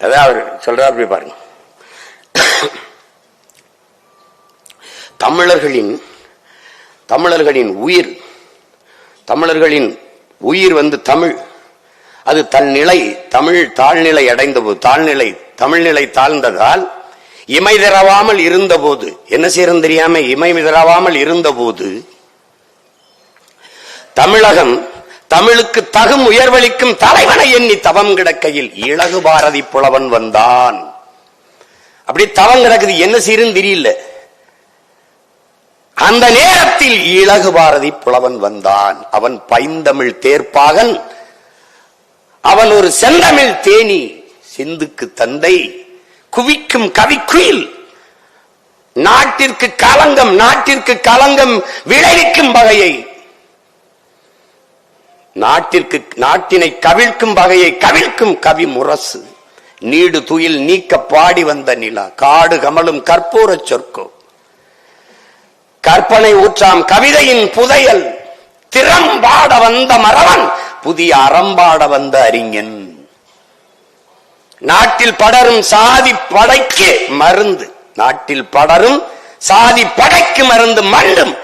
அதான் அவர் சொல்றார் போய் பாருங்க. தமிழர்களின் தமிழர்களின் உயிர் தமிழர்களின் உயிர் வந்து தமிழ். அது தன் நிலை தமிழ் தாழ்நிலை அடைந்த போது தாழ்நிலை தமிழ்நிலை தாழ்ந்ததால் இமை தரவாமல் இருந்தபோது என்ன செய்யறது தெரியாம இமை தரவாமல் இருந்தபோது தமிழகம் தமிழுக்கு தகும் உயர்வளிக்கும் தலைவனை எண்ணி தவம் கிடக்கையில் இலகு பாரதி புலவன் வந்தான். அப்படி தவம் கிடக்குது. என்ன செய்யறன்னு தெரியல. அந்த நேரத்தில் இலகு பாரதி புலவன் வந்தான். அவன் பைந்தமிழ் தேர்ப்பாகன். அவன் ஒரு செந்தமிழ் தேனி சிந்துக்கு தந்தை குவிக்கும் கவிக்குயில் நாட்டிற்கு களங்கம் நாட்டிற்கு களங்கம் விளைவிக்கும் வகையை நாட்டிற்கு நாட்டினை கவிழ்க்கும் வகையை கவிழ்க்கும் கவி முரசு. நீடு துயில் நீக்க பாடி வந்த நிலா. காடு கமலும் கற்பூர சொற்கோ. கற்பனை ஊற்றாம் கவிதையின் புதையல். திறம்பாட வந்த மறவன் புதிய அறம்பாட வந்த அறிஞன். நாட்டில் படரும் சாதி படைக்கு மருந்து. நாட்டில் படரும் சாதி படைக்கு மருந்து மண்டும்